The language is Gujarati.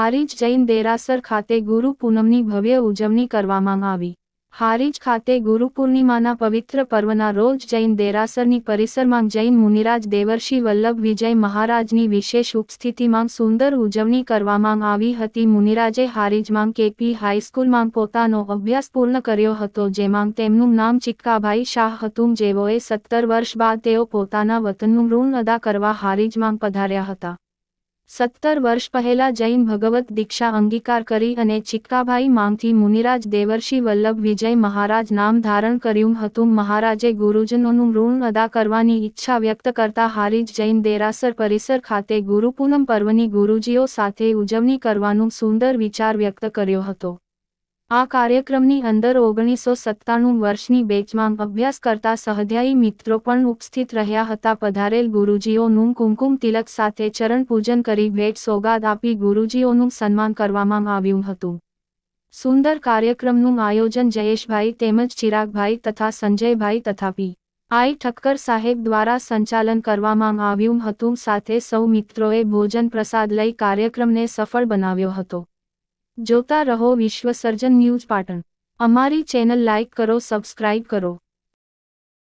હારીજ જૈન દેરાસર ખાતે ગુરુ પૂનમની ભવ્ય ઉજવણી કરવામાં આવી. હારીજ ખાતે ગુરુ પૂર્ણિમાના પવિત્ર પર્વના રોજ જૈન દેરાસરની પરિસરમાં જૈન મુનિરાજ દેવર્ષિ વલ્લભ વિજય મહારાજની વિશેષ ઉપસ્થિતિમાં સુંદર ઉજવણી કરવામાં આવી હતી. મુનિરાજે હારીજમાં કેપી હાઈસ્કૂલમાં પોતાનો અભ્યાસ પૂર્ણ કર્યો હતો, જેમાં તેમનું નામ ચિક્કાભાઈ શાહ હતું. જેઓએ સત્તર વર્ષ બાદ તેઓ પોતાના વતનનું ઋણ અદા કરવા હારીજમાં પધાર્યા હતા. સત્તર વર્ષ પહેલા જૈન ભગવત દીક્ષા અંગીકાર કરી અને ચિક્કાભાઈ માંગથી મુનિરાજ દેવર્ષિ વલ્લભ વિજય મહારાજ નામ ધારણ કર્યું હતું. મહારાજે ગુરુજનોનું ઋણ અદા કરવાની ઈચ્છા વ્યક્ત કરતા હારીજ જૈન દેરાસર પરિસર ખાતે ગુરુપૂનમ પર્વની ગુરુજીઓ સાથે ઉજવણી કરવાનું સુંદર વિચાર વ્યક્ત કર્યો હતો. આ કાર્યક્રમની અંદર ઓગણીસો સત્તાણું વર્ષની બેચમાં અભ્યાસ કરતા સહધ્યાયી મિત્રો પણ ઉપસ્થિત રહ્યા હતા. પધારેલ ગુરુજીઓનું કુમકુમ તિલક સાથે ચરણ પૂજન કરી ભેટ સોગાદ આપી ગુરુજીઓનું સન્માન કરવામાં આવ્યું હતું. સુંદર કાર્યક્રમનું આયોજન જયેશભાઈ તેમજ ચિરાગભાઈ તથા સંજયભાઈ તથા પી. આઈ. ઠક્કર સાહેબ દ્વારા સંચાલન કરવામાં આવ્યું હતું. સાથે સૌ મિત્રોએ ભોજન પ્રસાદ લઈ કાર્યક્રમને સફળ બનાવ્યો હતો. જોતા રહો વિશ્વ સર્જન ન્યૂઝ પાટણ. અમારી ચેનલ લાઇક કરો સબસ્ક્રાઇબ કરો.